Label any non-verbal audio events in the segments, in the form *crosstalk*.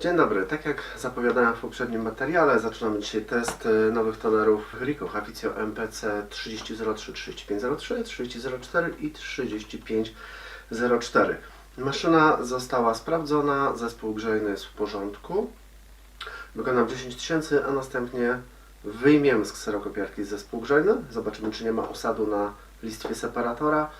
Dzień dobry, tak jak zapowiadałem w poprzednim materiale, zaczynamy dzisiaj test y, nowych tonerów Rico Haficio MPC 3003, 3503, 3004 i 3504. Maszyna została sprawdzona, zespół grzejny jest w porządku. Wykonam 10 tysięcy, a następnie wyjmiemy z kserokopiarki zespół grzejny. Zobaczymy, czy nie ma osadu na listwie separatora.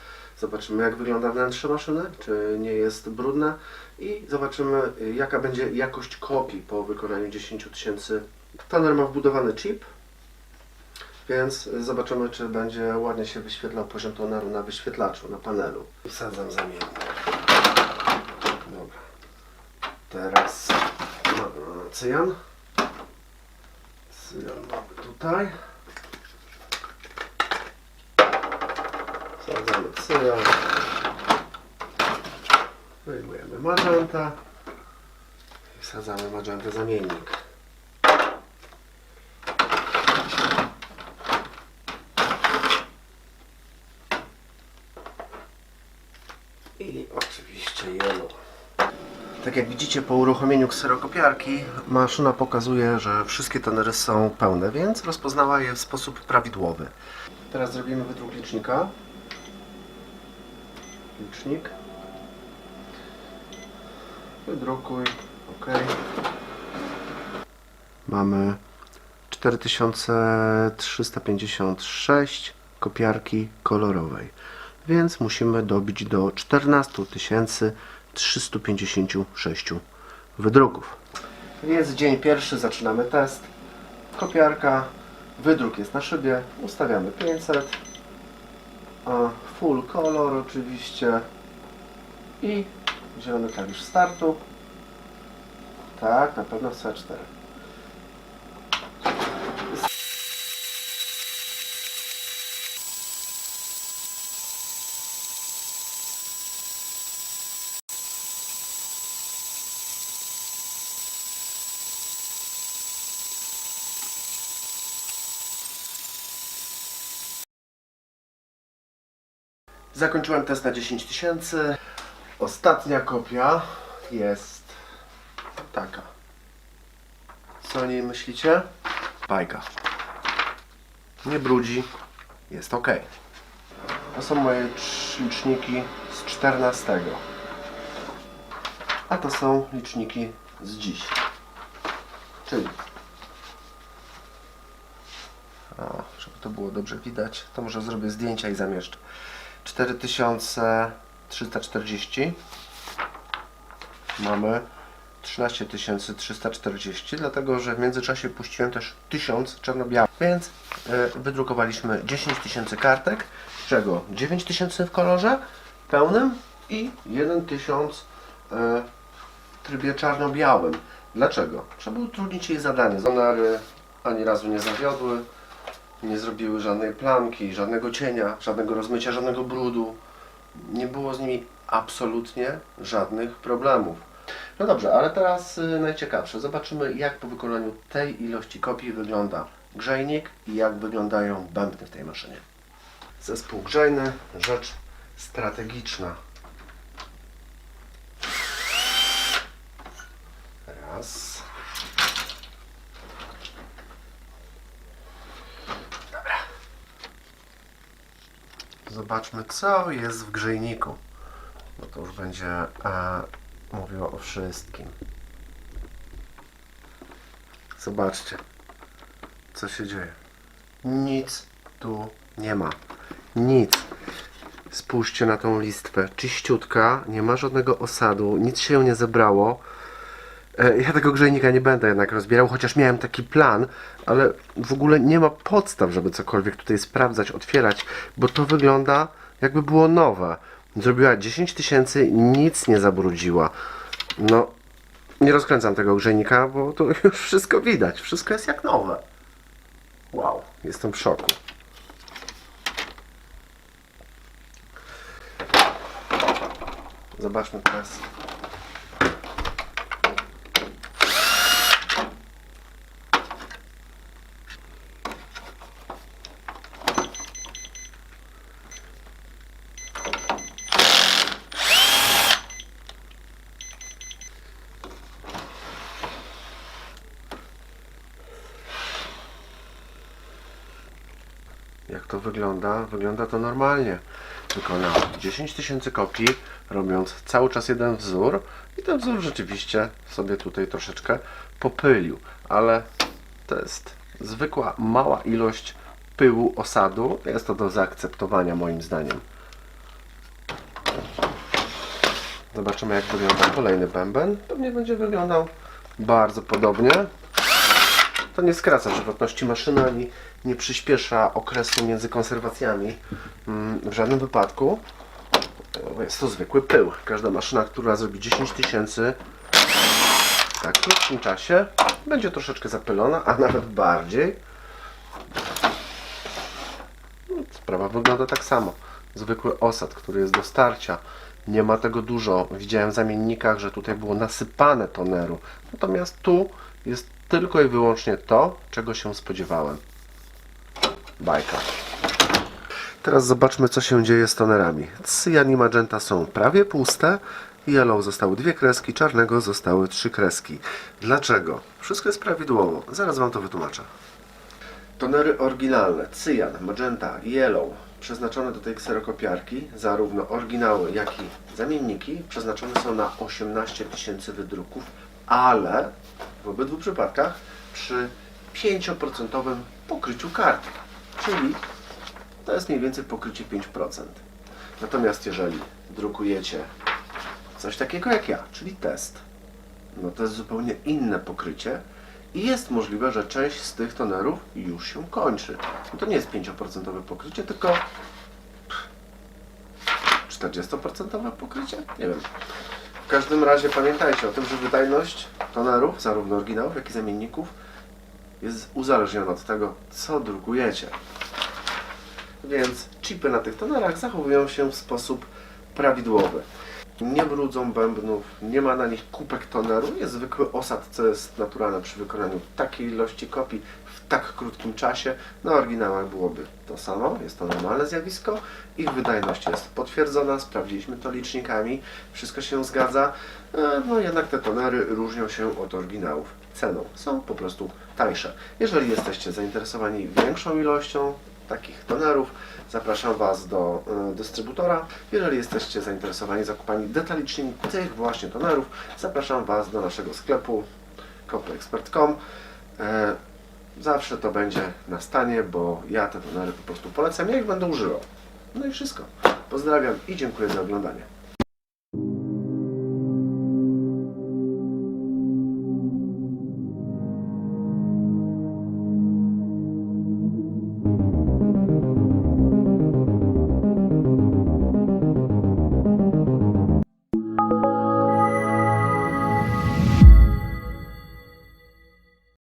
Zobaczymy, jak wygląda wnętrze maszyny, czy nie jest brudne i zobaczymy, jaka będzie jakość kopii po wykonaniu 10 tysięcy. Toner ma wbudowany chip, więc zobaczymy, czy będzie ładnie się wyświetlał poziom toneru na wyświetlaczu, na panelu. Wsadzam zamiennik. Dobra. Teraz cyjan. Cyjan mamy tutaj. Wsadzamy cyjan. Wyjmujemy magenta i wsadzamy magentę zamiennik. I oczywiście yellow. Tak jak widzicie po uruchomieniu kserokopiarki maszyna pokazuje, że wszystkie tonery są pełne, więc rozpoznała je w sposób prawidłowy. Teraz zrobimy wydruk licznika. Licznik. Wydrukuj. OK. Mamy 4356 kopiarki kolorowej, więc musimy dobić do 14356 wydruków. Więc dzień pierwszy zaczynamy test. Kopiarka, wydruk jest na szybie, ustawiamy 500, a full color oczywiście i zielony klawisz startu. Tak, na pewno w C4. Zakończyłem test na 10 tysięcy. Ostatnia kopia jest taka. Co o niej myślicie? Bajka. Nie brudzi. Jest ok. To są moje liczniki z 14. A to są liczniki z dziś. Czyli. O, żeby to było dobrze widać, to może zrobię zdjęcia i zamieszczę. 4340 mamy 13340 dlatego, że w międzyczasie puściłem też 1000 czarno-białych. Więc y, wydrukowaliśmy 10 tysięcy kartek z czego 9 tysięcy w kolorze pełnym i 1000 y, w trybie czarno-białym. Dlaczego? żeby utrudnić jej zadanie. Zonary ani razu nie zawiodły nie zrobiły żadnej plamki, żadnego cienia, żadnego rozmycia, żadnego brudu. Nie było z nimi absolutnie żadnych problemów. No dobrze, ale teraz y, najciekawsze. Zobaczymy, jak po wykonaniu tej ilości kopii wygląda grzejnik i jak wyglądają bębny w tej maszynie. Zespół grzejny, rzecz strategiczna. Raz. Zobaczmy, co jest w grzejniku. Bo to już będzie e, mówiło o wszystkim. Zobaczcie, co się dzieje. Nic tu nie ma. Nic. Spójrzcie na tą listwę. Czyściutka, nie ma żadnego osadu, nic się nie zebrało. E, Ja tego grzejnika nie będę jednak rozbierał, chociaż miałem taki plan, ale w ogóle nie ma podstaw, żeby cokolwiek tutaj sprawdzać, otwierać, bo to wygląda jakby było nowe. Zrobiła 10 tysięcy, nic nie zabrudziła. No, nie rozkręcam tego grzejnika, bo to *laughs* już wszystko widać. Wszystko jest jak nowe. Wow, jestem w szoku. Zobaczmy teraz. Jak to wygląda? Wygląda to normalnie. Wykonał 10 tysięcy kopii, robiąc cały czas jeden wzór i ten wzór rzeczywiście sobie tutaj troszeczkę popylił, ale to jest zwykła mała ilość pyłu osadu. Jest to do zaakceptowania moim zdaniem. Zobaczymy jak wygląda kolejny bęben. Pewnie będzie wyglądał bardzo podobnie. To nie skraca żywotności maszyny ani nie przyspiesza okresu między konserwacjami mm, w żadnym wypadku. Jest to zwykły pył. Każda maszyna, która zrobi 10 tysięcy w tak krótkim czasie będzie troszeczkę zapylona, a nawet bardziej. No, Sprawa wygląda tak samo. Zwykły osad, który jest do starcia. Nie ma tego dużo. Widziałem w zamiennikach, że tutaj było nasypane toneru. Natomiast tu jest tylko i wyłącznie to, czego się spodziewałem. Bajka. Teraz zobaczmy, co się dzieje z tonerami. Cyjan i magenta są prawie puste. Yellow zostały dwie kreski, czarnego zostały trzy kreski. Dlaczego? Wszystko jest prawidłowo. Zaraz Wam to wytłumaczę. Tonery oryginalne, cyjan, magenta, yellow, przeznaczone do tej kserokopiarki, zarówno oryginały, jak i zamienniki, przeznaczone są na 18 tysięcy wydruków, ale w obydwu przypadkach przy 5% pokryciu karty, czyli to jest mniej więcej pokrycie 5%. Natomiast jeżeli drukujecie coś takiego jak ja, czyli test, no to jest zupełnie inne pokrycie i jest możliwe, że część z tych tonerów już się kończy. No to nie jest 5% pokrycie, tylko 40% pokrycie? Nie wiem. W każdym razie pamiętajcie o tym, że wydajność tonerów, zarówno oryginałów, jak i zamienników, jest uzależniona od tego, co drukujecie. Więc chipy na tych tonerach zachowują się w sposób prawidłowy. Nie brudzą bębnów, nie ma na nich kubek toneru, jest zwykły osad, co jest naturalne przy wykonaniu takiej ilości kopii w tak krótkim czasie. Na oryginałach byłoby to samo, jest to normalne zjawisko. Ich wydajność jest potwierdzona, sprawdziliśmy to licznikami, wszystko się zgadza. E, No jednak te tonery różnią się od oryginałów ceną, są po prostu tańsze. Jeżeli jesteście zainteresowani większą ilością takich tonerów, zapraszam Was do e, dystrybutora. Jeżeli jesteście zainteresowani zakupami detalicznymi tych właśnie tonerów, zapraszam Was do naszego sklepu kopyexpert.com. E, Zawsze to będzie na stanie, bo ja te tonery po prostu polecam, ja ich będę używał. No i wszystko. Pozdrawiam i dziękuję za oglądanie.